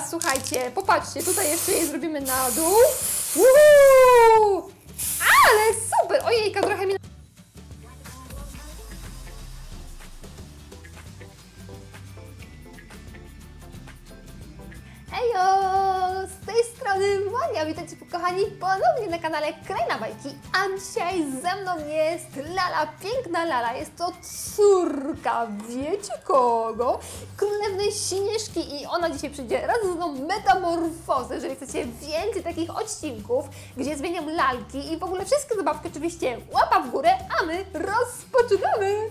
Słuchajcie, popatrzcie, tutaj jeszcze jej zrobimy na dół. Uhu! Ale super! Ojejka, trochę mi... ponownie na kanale Kraina Bajki, a dzisiaj ze mną jest Lala, piękna Lala, jest to córka, wiecie kogo? Królewnej Śnieżki i ona dzisiaj przyjdzie raz z mną metamorfozę, jeżeli chcecie więcej takich odcinków, gdzie zmieniam lalki i w ogóle wszystkie zabawki oczywiście łapa w górę, a my rozpoczynamy!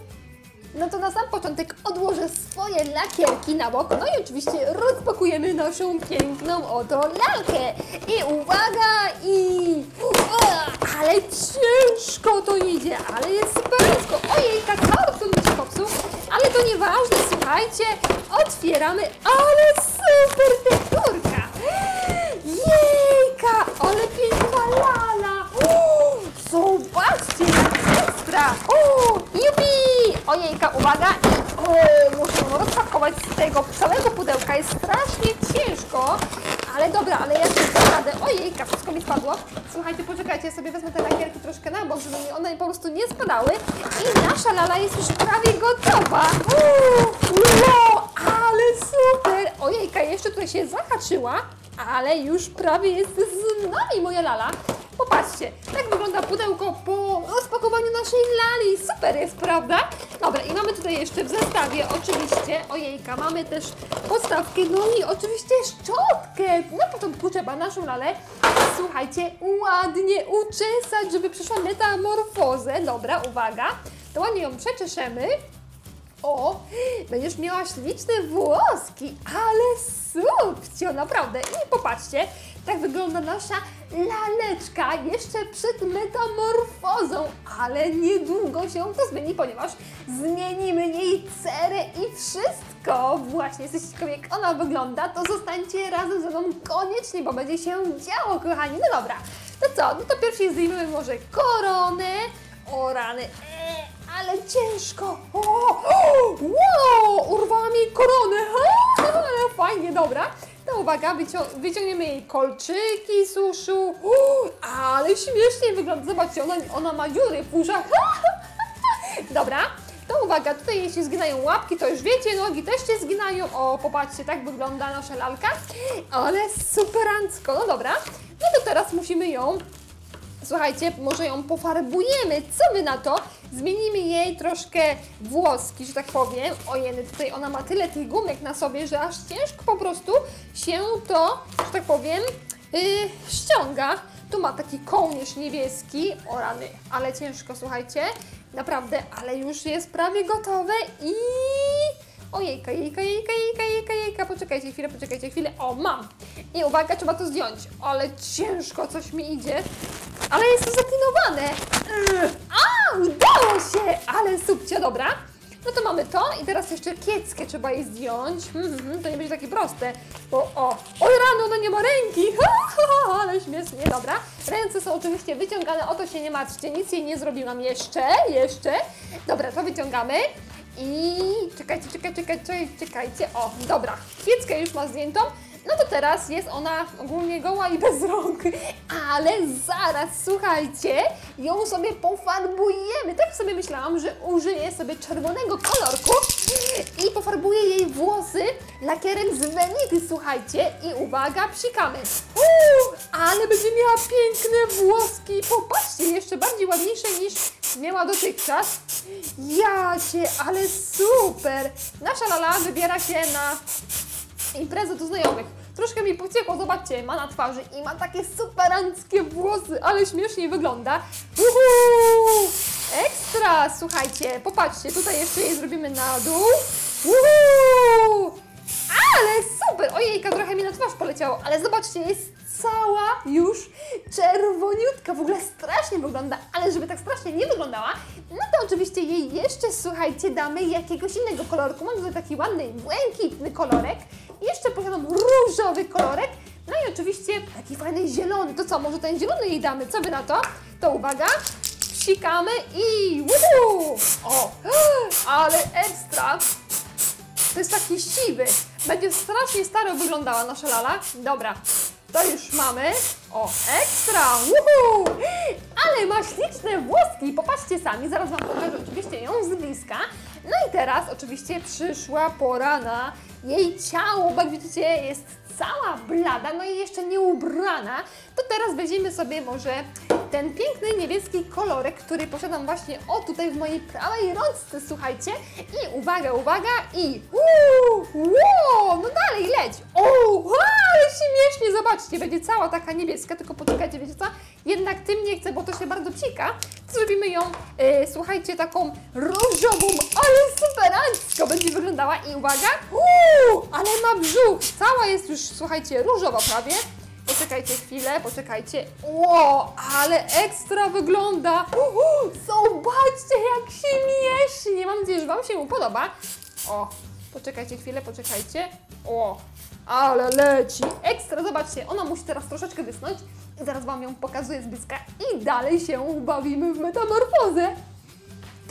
No to na sam początek odłożę swoje lakierki na bok, no i oczywiście rozpakujemy naszą piękną oto lalkę. I uwaga, i... Ale ciężko to idzie, ale jest supersko. Ojej, karton mi się popsuł, ale to nieważne, słuchajcie, otwieramy, ale super tekturka. Jejka, ale piękna lala. Uuu, Zobaczcie, ekstra. O, jupi! Uwaga! I o, muszę rozpakować z tego całego pudełka. Jest strasznie ciężko, ale dobra, ale ja sobie dam radę. Ojejka, wszystko mi spadło. Słuchajcie, poczekajcie, ja sobie wezmę te lakierki troszkę na bok, żeby mi one po prostu nie spadały. I nasza lala jest już prawie gotowa. Uuu, wow, ale super! Ojejka, jeszcze tutaj się zahaczyła, ale już prawie jest z nami moja lala. Popatrzcie, tak wygląda pudełko po rozpakowaniu naszej lali. Super jest, prawda? Dobra, i mamy tutaj jeszcze w zestawie oczywiście, ojejka, mamy też podstawkę, no i oczywiście szczotkę. Na początku trzeba naszą lalę, słuchajcie, ładnie uczesać, żeby przyszła metamorfozę. Dobra, uwaga, to ładnie ją przeczeszemy. O, będziesz miała śliczne włoski, ale subcio, naprawdę. I popatrzcie, tak wygląda nasza laleczka jeszcze przed metamorfozą, ale niedługo się to zmieni, ponieważ zmienimy jej cerę i wszystko. Właśnie, jesteście ciekawi jak ona wygląda, to zostańcie razem ze mną koniecznie, bo będzie się działo, kochani. No dobra, to co? No to pierwszy zdejmiemy może koronę. O rany, eee, ale ciężko. O, o, wow, urwałam jej koronę. Ha, ale fajnie, dobra. To uwaga, wycią wyciągniemy jej kolczyki z uszu. O, ale śmiesznie wygląda. Zobaczcie, ona, ona ma dziury w uszach. Dobra, to uwaga, tutaj jej się zginają łapki, to już wiecie, nogi też się zginają. O, popatrzcie, tak wygląda nasza lalka. Ale superancko. No dobra, no to teraz musimy ją Słuchajcie, może ją pofarbujemy. Co wy na to? Zmienimy jej troszkę włoski, że tak powiem. Ojej, tutaj ona ma tyle tych gumek na sobie, że aż ciężko po prostu się to, że tak powiem, yy, ściąga. Tu ma taki kołnierz niebieski. O rany, ale ciężko, słuchajcie. Naprawdę, ale już jest prawie gotowe i... Ojejka, jejka, jejka, jejka, jejka, jejka, poczekajcie chwilę, poczekajcie chwilę, o mam! I uwaga, trzeba to zdjąć, ale ciężko coś mi idzie, ale jest to zaklinowane. A, udało się, ale subcie, dobra. No to mamy to i teraz jeszcze kieckę trzeba jej zdjąć. Mhm, to nie będzie takie proste, bo o, oj rano, ona nie ma ręki, ale śmiesznie, dobra. Ręce są oczywiście wyciągane, o to się nie martwcie, nic jej nie zrobiłam jeszcze, jeszcze. Dobra, to wyciągamy. I czekajcie, czekajcie, czekajcie, czekajcie. O, dobra, kwieckę już ma zdjętą. No to teraz jest ona ogólnie goła i bez rąk. Ale zaraz, słuchajcie, ją sobie pofarbujemy. Tak sobie myślałam, że użyję sobie czerwonego kolorku i pofarbuję jej włosy lakierem z Venity, słuchajcie. I uwaga, psikamy. Uuu, ale będzie miała piękne włoski. Popatrzcie, jeszcze bardziej ładniejsze niż miała dotychczas. Ja cię, ale super. Nasza Lala wybiera się na imprezę do znajomych. Troszkę mi pociekło, zobaczcie, ma na twarzy i ma takie superanckie włosy, ale śmiesznie wygląda. Uhu! Ekstra! Słuchajcie, popatrzcie, tutaj jeszcze jej zrobimy na dół. Uhu! Super! Ojejka, trochę mi na twarz poleciało, ale zobaczcie, jest cała już czerwoniutka. W ogóle strasznie wygląda, ale żeby tak strasznie nie wyglądała, no to oczywiście jej jeszcze, słuchajcie, damy jakiegoś innego kolorku. Mam tutaj taki ładny, błękitny kolorek. Jeszcze posiadam różowy kolorek. No i oczywiście taki fajny zielony. To co, może ten zielony jej damy? Co Wy na to? To uwaga, psikamy i wuhu! O, ale ekstra! To jest taki siwy. Będzie strasznie staro wyglądała nasza lala. Dobra, to już mamy. O, ekstra! Woohoo! Ale ma śliczne włoski. Popatrzcie sami, zaraz Wam pokażę oczywiście ją z bliska. No i teraz oczywiście przyszła pora na jej ciało, bo jak widzicie jest cała blada, no i jeszcze nie ubrana. To teraz weźmiemy sobie może ten piękny niebieski kolorek, który posiadam właśnie o tutaj w mojej prawej rączce, słuchajcie. I uwaga, uwaga i uuu, no dalej leć. O, ale śmiesznie, zobaczcie, będzie cała taka niebieska, tylko poczekajcie, wiecie co? Jednak tym nie chcę, bo to się bardzo psika. Zrobimy ją, e, słuchajcie, taką różową, ale superancko będzie wyglądała i uwaga, uuu, ale ma brzuch, cała jest już, słuchajcie, różowa prawie. Poczekajcie chwilę, poczekajcie. Ło, ale ekstra wygląda. Uhu, zobaczcie, jak śmiesznie. Mam nadzieję, że Wam się podoba. O, poczekajcie chwilę, poczekajcie. O, ale leci. Ekstra, zobaczcie, ona musi teraz troszeczkę wysnąć. Zaraz Wam ją pokazuję z bliska i dalej się bawimy w metamorfozę.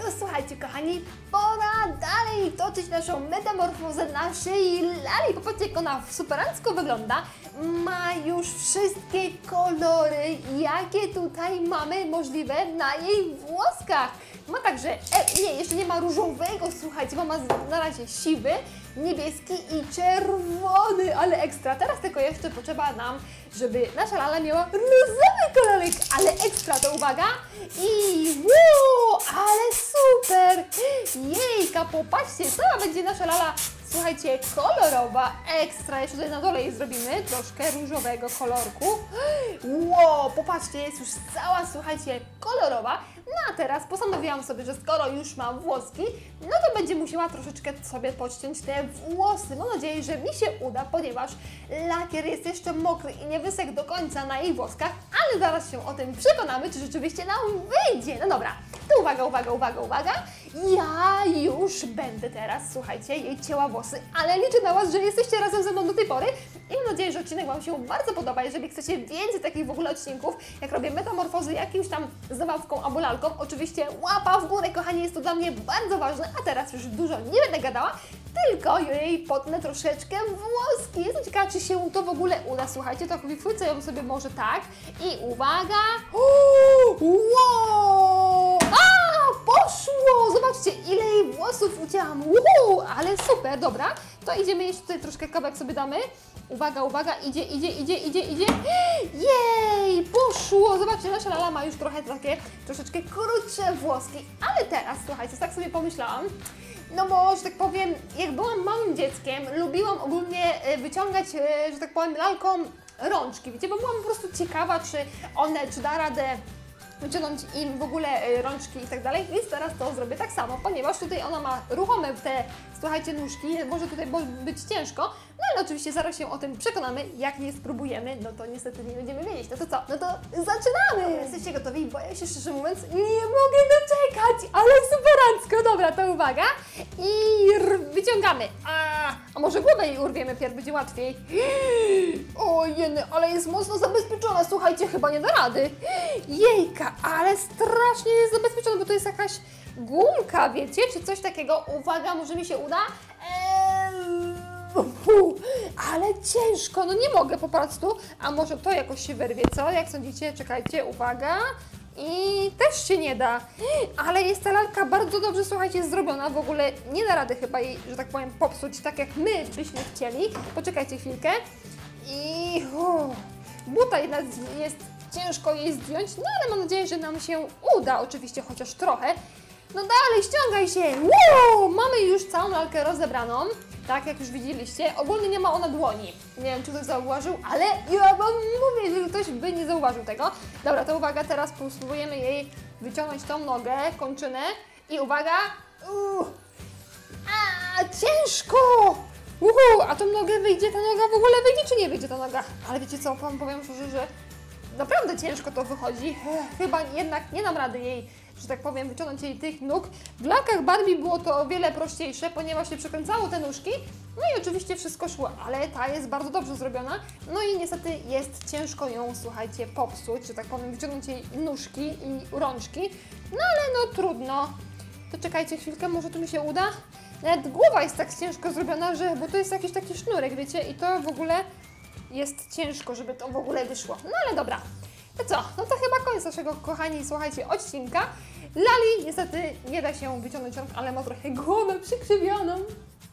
To słuchajcie, kochani, pora dalej toczyć naszą metamorfozę naszej lali. Popatrzcie, jak ona superancko wygląda. Ma już wszystkie kolory, jakie tutaj mamy możliwe na jej włoskach. Ma także, e, nie, jeszcze nie ma różowego, słuchajcie, bo ma na razie siwy, niebieski i czerwony, ale ekstra. Teraz tylko jeszcze potrzeba nam, żeby nasza lala miała różowy kolorek, ale ekstra, to uwaga. I wow, ale super! Jejka, popatrzcie, cała będzie nasza lala, słuchajcie, kolorowa, ekstra. Jeszcze tutaj na dole jej zrobimy troszkę różowego kolorku. Wow, popatrzcie, jest już cała, słuchajcie, kolorowa. No a teraz postanowiłam sobie, że skoro już mam włoski, no to będzie musiała troszeczkę sobie podciąć te włosy. Mam nadzieję, że mi się uda, ponieważ lakier jest jeszcze mokry i nie wysek do końca na jej włoskach, ale zaraz się o tym przekonamy, czy rzeczywiście nam wyjdzie. No dobra, to uwaga, uwaga, uwaga, uwaga. Ja już będę teraz, słuchajcie, jej cięła włosy, ale liczę na Was, że jesteście razem ze mną do tej pory i mam nadzieję, że odcinek Wam się bardzo podoba. Jeżeli chcecie więcej takich w ogóle odcinków, jak robię metamorfozy jakimś tam zabawką albo lalką, oczywiście łapa w górę, kochani, jest to dla mnie bardzo ważne, a teraz już dużo nie będę gadała, tylko jej potnę troszeczkę włoski. Jestem ciekawa, czy się to w ogóle uda. Słuchajcie, to wychwycę ją sobie może tak i uwaga. Uuu, Wow! Poszło! Zobaczcie, ile jej włosów ucięłam. Uuu, ale super, dobra. To idziemy jeszcze tutaj troszkę kawałek sobie damy. Uwaga, uwaga, idzie, idzie, idzie, idzie, idzie. Jej, poszło! Zobaczcie, nasza lala ma już trochę takie, troszeczkę krótsze włoski. Ale teraz, słuchajcie, tak sobie pomyślałam, no bo, że tak powiem, jak byłam małym dzieckiem, lubiłam ogólnie e, wyciągać, e, że tak powiem, lalką rączki, wiecie, bo byłam po prostu ciekawa, czy one, czy da radę wyciągnąć im w ogóle e, rączki i tak dalej, więc teraz to zrobię tak samo, ponieważ tutaj ona ma ruchome te, słuchajcie, nóżki, może tutaj być ciężko, no ale oczywiście zaraz się o tym przekonamy, jak nie spróbujemy, no to niestety nie będziemy wiedzieć, no to co, no to zaczynamy! Jesteście gotowi? Boję się szczerze mówiąc, nie mogę doczekać, ale superancko, dobra, to uwaga i wyciągamy, a, a może głowę jej urwiemy, pierw będzie łatwiej. O jeny, ale jest mocno zabezpieczona, słuchajcie, chyba nie da rady. Jejka, ale strasznie jest zabezpieczona, bo to jest jakaś gumka, wiecie, czy coś takiego. Uwaga, może mi się uda? Ale ciężko, no nie mogę po prostu. A może to jakoś się wyrwie, co? Jak sądzicie? Czekajcie, uwaga. I też się nie da. Ale jest ta lalka bardzo dobrze, słuchajcie, zrobiona. W ogóle nie da rady chyba jej, że tak powiem, popsuć tak jak my byśmy chcieli. Poczekajcie chwilkę. I uff, buta jednak jest ciężko jej zdjąć, no ale mam nadzieję, że nam się uda, oczywiście chociaż trochę. No dalej, ściągaj się! Mamy już całą lalkę rozebraną, tak jak już widzieliście. Ogólnie nie ma ona dłoni. Nie wiem, czy ktoś zauważył, ale ja wam mówię, że ktoś by nie zauważył tego. Dobra, to uwaga, teraz spróbujemy jej wyciągnąć tą nogę, kończynę i uwaga! A, ciężko! Uhu, a tą nogę wyjdzie, ta noga w ogóle wyjdzie, czy nie wyjdzie ta noga? Ale wiecie co, wam powiem szczerze, że naprawdę ciężko to wychodzi. Chyba jednak nie dam rady jej, że tak powiem, wyciągnąć jej tych nóg. W lalkach Barbie było to o wiele prościejsze, ponieważ się przekręcało te nóżki, no i oczywiście wszystko szło, ale ta jest bardzo dobrze zrobiona, no i niestety jest ciężko ją, słuchajcie, popsuć, że tak powiem, wyciągnąć jej nóżki i rączki, no ale no trudno. To czekajcie chwilkę, może tu mi się uda? Nawet głowa jest tak ciężko zrobiona, że, bo to jest jakiś taki sznurek, wiecie, i to w ogóle jest ciężko, żeby to w ogóle wyszło. No ale dobra. To co? No to chyba koniec naszego, kochani, słuchajcie, odcinka. Lali niestety nie da się wyciągnąć rąk, ale ma trochę głowę przykrzywioną.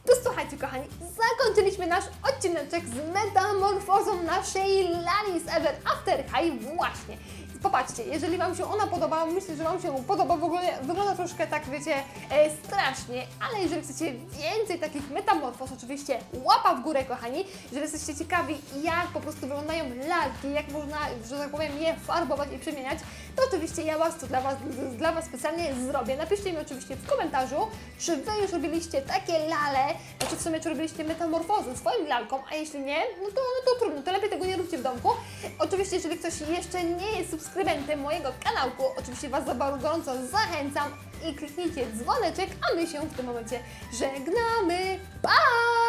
To słuchajcie, kochani, zakończyliśmy nasz odcineczek z metamorfozą naszej Lali z Ever After High właśnie. Popatrzcie, jeżeli Wam się ona podoba, myślę, że Wam się podoba, w ogóle wygląda troszkę tak, wiecie, e, strasznie, ale jeżeli chcecie więcej takich metamorfoz, oczywiście łapa w górę, kochani. Jeżeli jesteście ciekawi, jak po prostu wyglądają lalki, jak można, że tak powiem, je farbować i przemieniać, to oczywiście ja Was to dla Was, dla Was specjalnie zrobię. Napiszcie mi oczywiście w komentarzu, czy Wy już robiliście takie lale, znaczy w sumie, czy robiliście metamorfozy swoim lalkom, a jeśli nie, no to, no to trudno, to lepiej tego nie róbcie w domku. Oczywiście, jeżeli ktoś jeszcze nie jest subskrybentem mojego kanałku, oczywiście Was za bardzo gorąco zachęcam i kliknijcie dzwoneczek, a my się w tym momencie żegnamy. Pa!